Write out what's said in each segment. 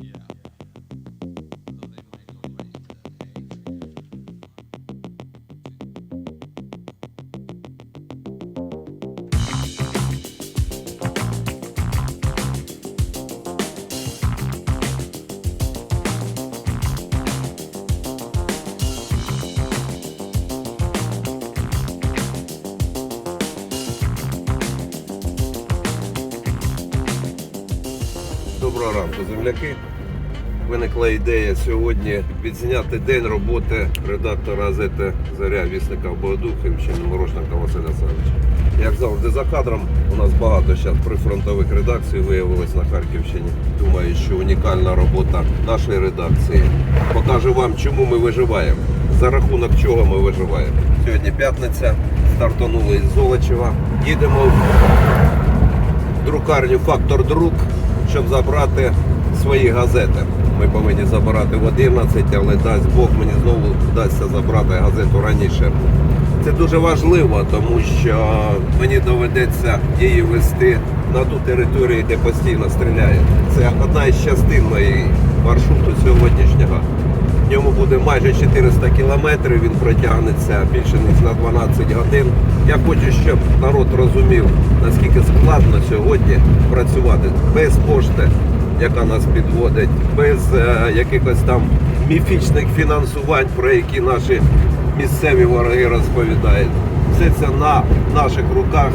Yeah. Доброго ранку, земляки. Виникла ідея сьогодні відзняти день роботи редактора газети Заря вісника Богодухівщини Морошника Василя Савича. Як завжди за кадром, у нас багато зараз прифронтових редакцій виявилось на Харківщині. Думаю, що унікальна робота нашої редакції покаже вам, чому ми виживаємо, за рахунок чого ми виживаємо. Сьогодні п'ятниця, стартанули із Золочева. Їдемо в друкарню Фактор Друк, щоб забрати свої газети. Ми повинні забирати в 11, але дасть Бог мені знову вдасться забрати газету раніше. Це дуже важливо, тому що мені доведеться її вести на ту територію, де постійно стріляють. Це одна із частин моєї маршруту сьогоднішнього. В ньому буде майже 400 кілометрів, він протягнеться більше ніж на 12 годин. Я хочу, щоб народ розумів, наскільки складно сьогодні працювати без пошти, яка нас підводить, без е, якихось там міфічних фінансувань, про які наші місцеві вороги розповідають. Все це на наших руках,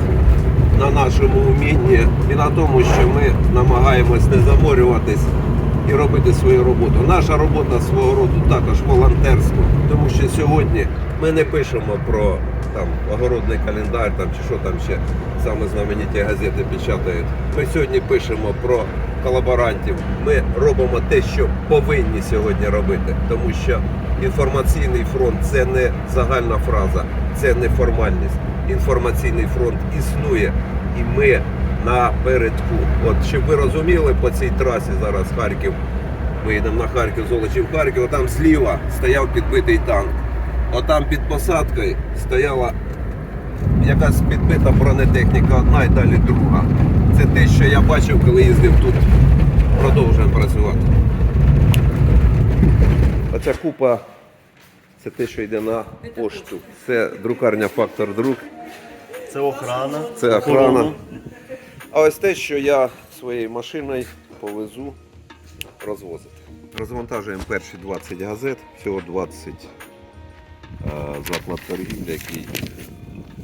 на нашому вмінні і на тому, що ми намагаємось не заморюватись і робити свою роботу. Наша робота свого роду також волонтерська, тому що сьогодні ми не пишемо про там огородний календар там чи що там ще саме знамениті газети печатають. Ми сьогодні пишемо про колаборантів. Ми робимо те, що повинні сьогодні робити, тому що інформаційний фронт це не загальна фраза, це не формальність. Інформаційний фронт існує, і ми напередку. От щоб ви розуміли, по цій трасі зараз Харків. Ми йдемо на Харків, Золочів, Харків, отам зліва стояв підбитий танк. Отам під посадкою стояла якась підбита бронетехніка одна і далі друга. Це те, що я бачив, коли їздив тут. Продовжуємо працювати. Оця купа це те, що йде на пошту. Це друкарня Фактор Друк. Це охрана. Це охрана. А ось те, що я своєю машиною повезу розвозити. Розвантажуємо перші 20 газет, всього 20 е, заклад торгівлі, який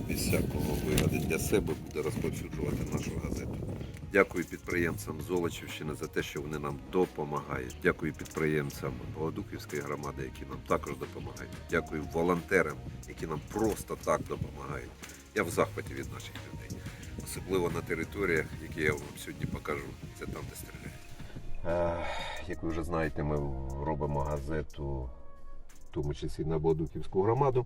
без всякого вигоди для себе буде розповсюджувати нашу газету. Дякую підприємцям Золочівщини за те, що вони нам допомагають. Дякую підприємцям Богодухівської громади, які нам також допомагають. Дякую волонтерам, які нам просто так допомагають. Я в захваті від наших людей, особливо на територіях, які я вам сьогодні покажу. Це там, де стріляють. Як ви вже знаєте, ми робимо газету, тому числі на Богодухівську громаду.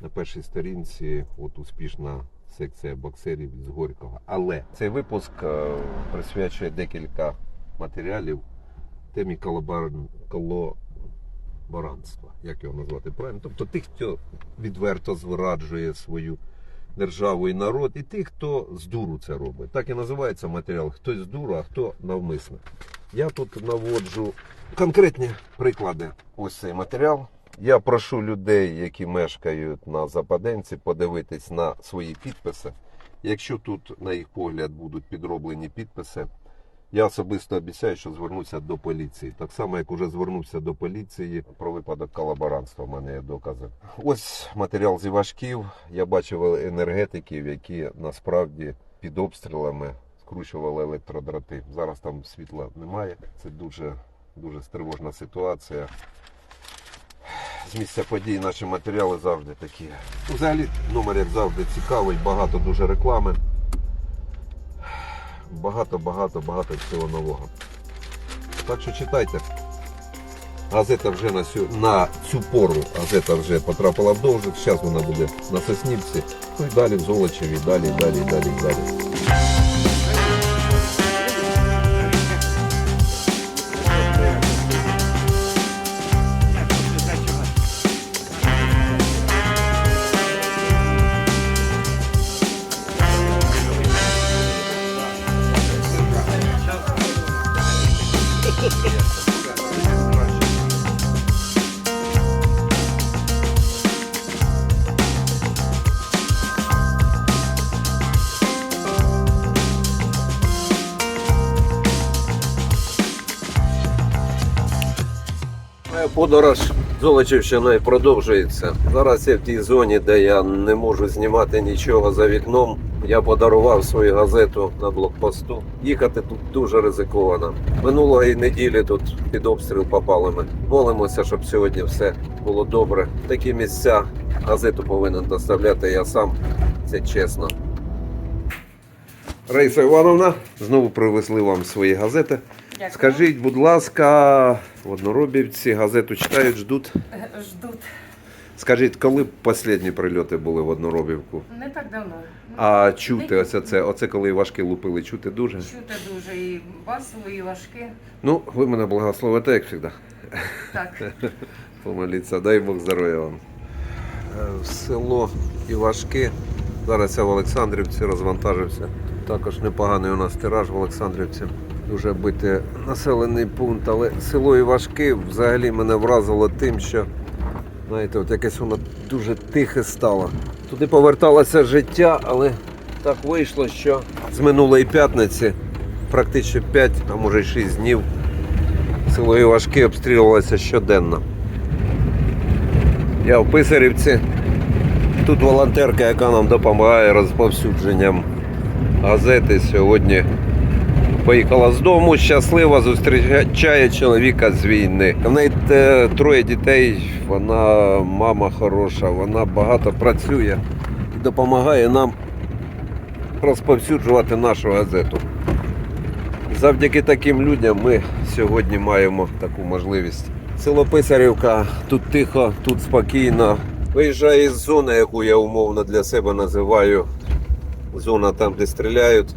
На першій сторінці от успішна секція боксерів з Горького. Але цей випуск е, присвячує декілька матеріалів темі колабор... колаборантства. Як його назвати правильно? Тобто тих, хто відверто зраджує свою державу і народ, і тих, хто з дуру це робить. Так і називається матеріал. Хтось з дуру, а хто навмисно. Я тут наводжу конкретні приклади. Ось цей матеріал. Я прошу людей, які мешкають на Западенці, подивитись на свої підписи. Якщо тут, на їх погляд, будуть підроблені підписи, я особисто обіцяю, що звернуся до поліції. Так само, як уже звернувся до поліції про випадок колаборантства. У мене є докази. Ось матеріал зі важків. Я бачив енергетиків, які насправді під обстрілами скручували електродрати. Зараз там світла немає. Це дуже дуже стривожна ситуація. З місця подій наші матеріали завжди такі. Взагалі номер, як завжди, цікавий, багато дуже реклами. Багато, багато, багато всього нового. Так що читайте. Газета вже на цю, на цю пору газета вже потрапила в довжик. Зараз вона буде на Соснівці. Ну і далі в Золочеві, далі, далі, далі, далі. Подорож Золочівщиною продовжується. Зараз я в тій зоні, де я не можу знімати нічого за вікном. Я подарував свою газету на блокпосту. Їхати тут дуже ризиковано. Минулої неділі тут під обстріл попали ми. Молимося, щоб сьогодні все було добре. Такі місця газету повинен доставляти я сам. Це чесно. Раїса Івановна, знову привезли вам свої газети. Дякую. Скажіть, будь ласка, в Одноробівці газету читають, ждуть. Ждуть. Скажіть, коли останні прильоти були в Одноробівку? Не так давно. А чути, оце це, оце коли важкі лупили, чути дуже. Чути дуже і басово, і важке. Ну, ви мене благословите, як завжди. Так. Помоліться, дай Бог здоров'я вам. Е, В село Івашки. Зараз я в Олександрівці розвантажився. Також непоганий у нас тираж в Олександрівці. Дуже бити населений пункт, але село Івашки взагалі мене вразило тим, що знаєте, от якесь воно дуже тихе стало. Туди поверталося життя, але так вийшло, що з минулої п'ятниці практично 5, а може й 6 днів село Івашки обстрілювалося щоденно. Я в Писарівці. Тут волонтерка, яка нам допомагає розповсюдженням газети. Сьогодні поїхала з дому, щаслива, зустрічає чоловіка з війни. В неї троє дітей, вона мама хороша, вона багато працює і допомагає нам розповсюджувати нашу газету. Завдяки таким людям ми сьогодні маємо таку можливість. Село Писарівка, тут тихо, тут спокійно. Виїжджаю із зони, яку я умовно для себе називаю зона там, де стріляють,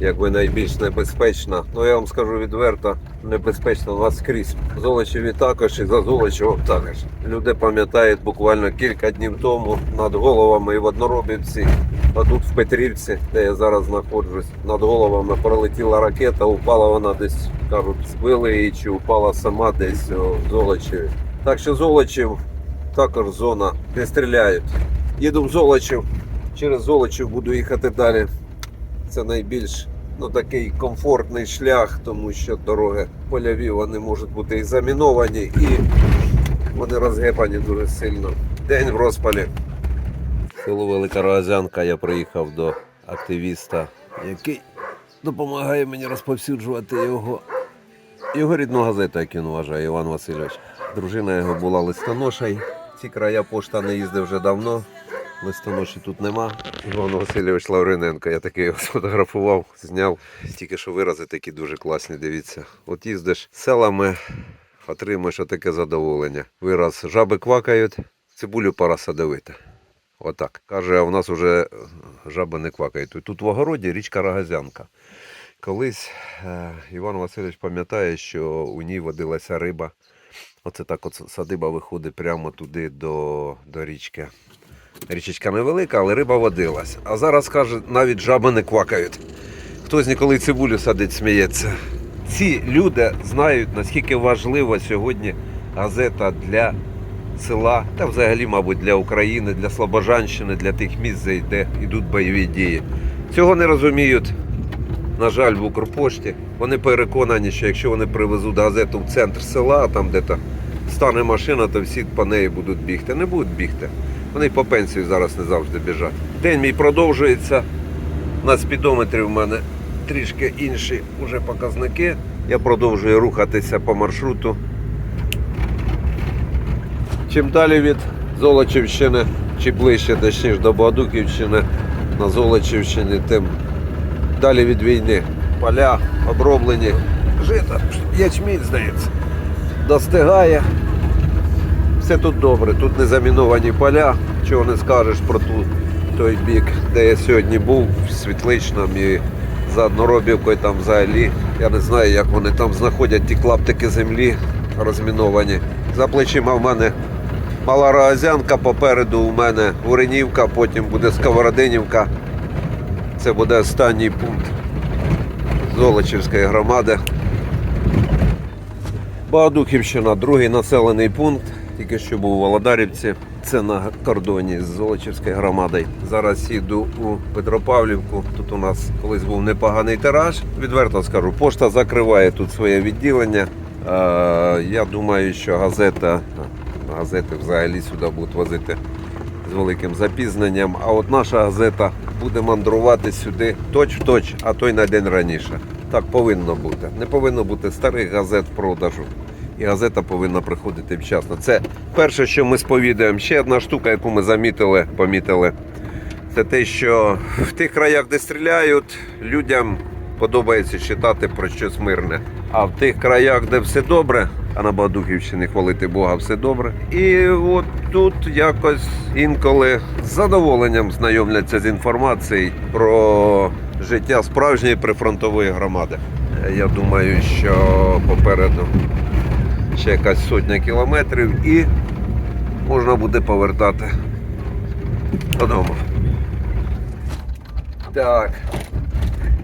якби найбільш небезпечна. Ну я вам скажу відверто, небезпечно у вас скрізь. Золочеві також і за Золочевом також. Люди пам'ятають буквально кілька днів тому над головами і в Одноробівці, а тут в Петрівці, де я зараз знаходжусь, над головами пролетіла ракета, упала вона десь, кажуть, збили її чи упала сама десь в Золочеві. Так що Золочів також зона, де стріляють. Їду в Золочів, через Золочів буду їхати далі. Це найбільш ну, такий комфортний шлях, тому що дороги польові вони можуть бути і заміновані, і вони розгепані дуже сильно. День в розпалі. Село Велика Рогазянка я приїхав до активіста, який допомагає мені розповсюджувати його, його рідну газету, як він вважає, Іван Васильович. Дружина його була листоношей. Ці края пошта не їздив вже давно. Листоноші тут нема. Іван Васильович Лавриненко, я такий його сфотографував, зняв. Тільки що вирази такі дуже класні, дивіться. От їздиш селами, отримаєш отаке задоволення. Вираз жаби квакають, цибулю пора садовити. Отак. Каже, а в нас вже жаби не квакають. Тут в огороді річка Рогазянка. Колись е, Іван Васильович пам'ятає, що у ній водилася риба. Оце так от садиба виходить прямо туди до, до річки. Річечка невелика, але риба водилась. А зараз каже, навіть жаби не квакають. Хтось ніколи цибулю садить, сміється. Ці люди знають, наскільки важлива сьогодні газета для села та взагалі, мабуть, для України, для Слобожанщини, для тих місць, де йдуть бойові дії. Цього не розуміють, на жаль, в Укрпошті. Вони переконані, що якщо вони привезуть газету в центр села, там де то стане машина, то всі по неї будуть бігти. Не будуть бігти. Вони по пенсію зараз не завжди біжать. День мій продовжується. На спідометрі в мене трішки інші вже показники. Я продовжую рухатися по маршруту. Чим далі від Золочівщини, чи ближче точніше до Богодуківщини на Золочівщині, тим далі від війни. Поля оброблені. Жита, ячмінь, здається, достигає. Все тут добре, тут не заміновані поля, чого не скажеш про ту, той бік, де я сьогодні був, в Світличному і за Одноробівкою там взагалі. Я не знаю, як вони там знаходять ті клаптики землі розміновані. За плечима в мене мала Рогазянка, попереду у мене Уренівка, потім буде Сковородинівка. Це буде останній пункт Золочівської громади. Богодухівщина, другий населений пункт. Тільки що був у Володарівці. Це на кордоні з Золочівською громадою. Зараз їду у Петропавлівку. Тут у нас колись був непоганий тираж. Відверто скажу, пошта закриває тут своє відділення. Я думаю, що газета, газети взагалі сюди будуть возити з великим запізненням. А от наша газета буде мандрувати сюди точ в точ, а то й на день раніше. Так повинно бути. Не повинно бути старих газет продажу. І газета повинна приходити вчасно. Це перше, що ми сповідуємо. Ще одна штука, яку ми замітили, помітили. Це те, що в тих краях, де стріляють, людям подобається читати про щось мирне. А в тих краях, де все добре, а на Богодухівщині, хвалити Бога, все добре. І от тут якось інколи з задоволенням знайомляться з інформацією про життя справжньої прифронтової громади. Я думаю, що попереду ще якась сотня кілометрів і можна буде повертати додому. Так.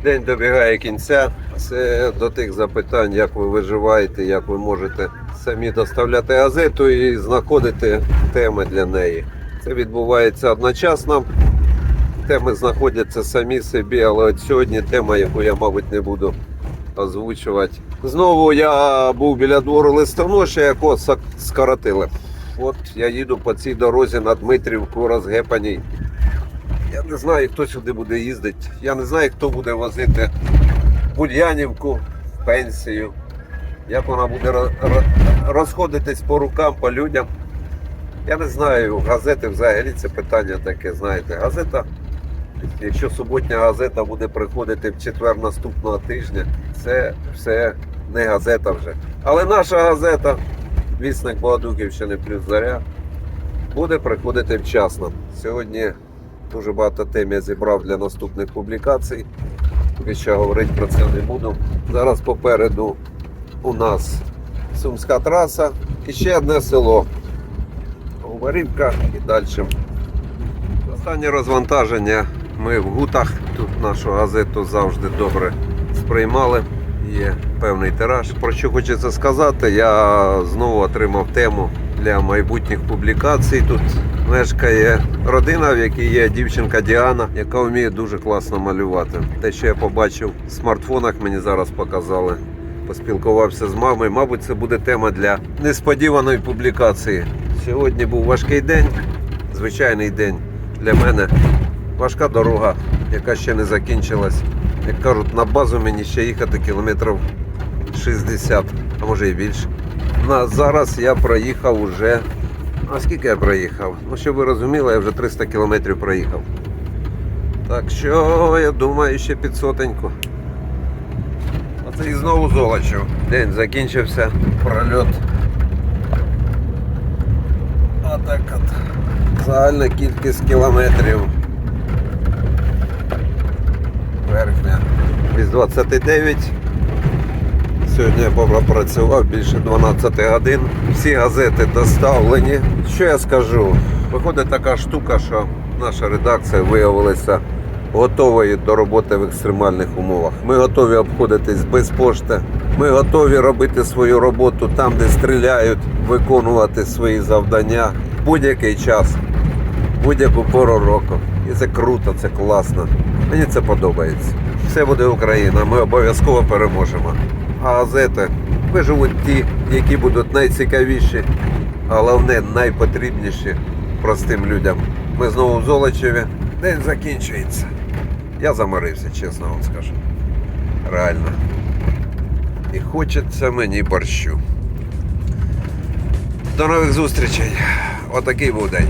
День добігає кінця. Це до тих запитань, як ви виживаєте, як ви можете самі доставляти газету і знаходити теми для неї. Це відбувається одночасно. Теми знаходяться самі собі, але от сьогодні тема, яку я, мабуть, не буду озвучувати. Знову я був біля двору листоноша, якого скоротили. От я їду по цій дорозі на Дмитрівку розгепаній. Я не знаю, хто сюди буде їздити. Я не знаю, хто буде возити Бульянівку, пенсію. Як вона буде ро- ро- розходитись по рукам, по людям. Я не знаю, газети взагалі це питання таке, знаєте. Газета, якщо суботня газета буде приходити в четвер наступного тижня, це все не газета вже. Але наша газета, вісник Богодухівщини плюс заря, буде приходити вчасно. Сьогодні дуже багато тем я зібрав для наступних публікацій. Що говорити про це не буду. Зараз попереду у нас Сумська траса і ще одне село. Говорівка і далі. Останнє розвантаження. Ми в гутах. Тут нашу газету завжди добре сприймали. Є певний тираж. Про що хочеться сказати, я знову отримав тему для майбутніх публікацій. Тут мешкає родина, в якій є дівчинка Діана, яка вміє дуже класно малювати. Те, що я побачив в смартфонах, мені зараз показали. Поспілкувався з мамою. Мабуть, це буде тема для несподіваної публікації. Сьогодні був важкий день, звичайний день для мене. Важка дорога, яка ще не закінчилась. Як кажуть, на базу мені ще їхати кілометрів 60, а може і більше. На зараз я проїхав уже. А скільки я проїхав? Ну, щоб ви розуміли, я вже 300 кілометрів проїхав. Так що я думаю, ще під сотеньку. Оце і знову золочів. День закінчився, прольот. А так от. Загальна кількість кілометрів. Верхня. Із 29. Сьогодні я попрацював більше 12 годин. Всі газети доставлені. Що я скажу? Виходить така штука, що наша редакція виявилася готовою до роботи в екстремальних умовах. Ми готові обходитись без пошти. Ми готові робити свою роботу там, де стріляють, виконувати свої завдання будь-який час, будь-яку пору року. І це круто, це класно. Мені це подобається. Все буде Україна, ми обов'язково переможемо. А газети виживуть ті, які будуть найцікавіші, а головне найпотрібніші простим людям. Ми знову в Золочеві. День закінчується. Я заморився, чесно вам скажу. Реально. І хочеться мені борщу. До нових зустрічей. Отакий був день.